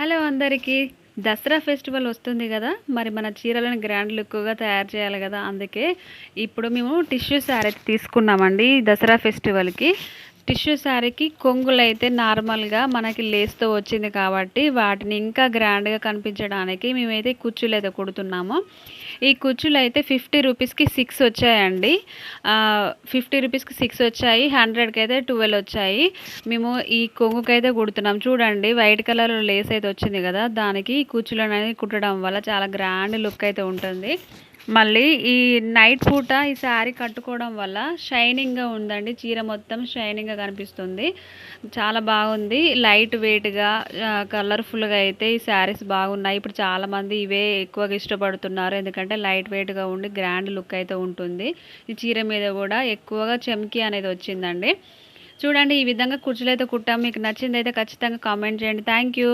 Hello అందరికీ. Dasara festival వస్తుంది కదా. మరి మన చీరలను గ్రాండ్ లుక్గా తయారు చేయాలి కదా. అందుకే ఇప్పుడు మేము టిష్యూ శారీ తీసుకున్నామండి దసరా ఫెస్టివల్కి. టిష్యూ శారీకి కొంగులు అయితే నార్మల్గా మనకి లేస్తో వచ్చింది కాబట్టి వాటిని ఇంకా గ్రాండ్గా కనిపించడానికి మేమైతే కుచ్చులు అయితే కుడుతున్నాము. ఈ కుచ్చులు అయితే ఫిఫ్టీ రూపీస్కి సిక్స్ వచ్చాయండి. ఫిఫ్టీ రూపీస్కి సిక్స్ వచ్చాయి హండ్రెడ్కి అయితే ట్వెల్వ్ వచ్చాయి. మేము ఈ కొంగుకి అయితే కుడుతున్నాం. చూడండి వైట్ కలర్ లేస్ అయితే వచ్చింది కదా దానికి ఈ కుచ్చులు అనేది కుట్టడం వల్ల చాలా గ్రాండ్ లుక్ అయితే ఉంటుంది. మళ్ళీ ఈ నైట్ పూట ఈ శారీ కట్టుకోవడం వల్ల షైనింగ్గా ఉందండి. చీర మొత్తం షైనింగ్గా కనిపిస్తుంది. చాలా బాగుంది. లైట్ వెయిట్గా కలర్ఫుల్గా అయితే ఈ శారీస్ బాగున్నాయి. ఇప్పుడు చాలామంది ఇవే ఎక్కువగా ఇష్టపడుతున్నారు. ఎందుకంటే లైట్ వెయిట్గా ఉండి గ్రాండ్ లుక్ అయితే ఉంటుంది. ఈ చీర మీద కూడా ఎక్కువగా చెమ్కి అనేది వచ్చిందండి. చూడండి ఈ విధంగా కుర్చీలు అయితే కుట్టాం. మీకు నచ్చింది అయితే ఖచ్చితంగా కామెంట్ చేయండి. Thank you.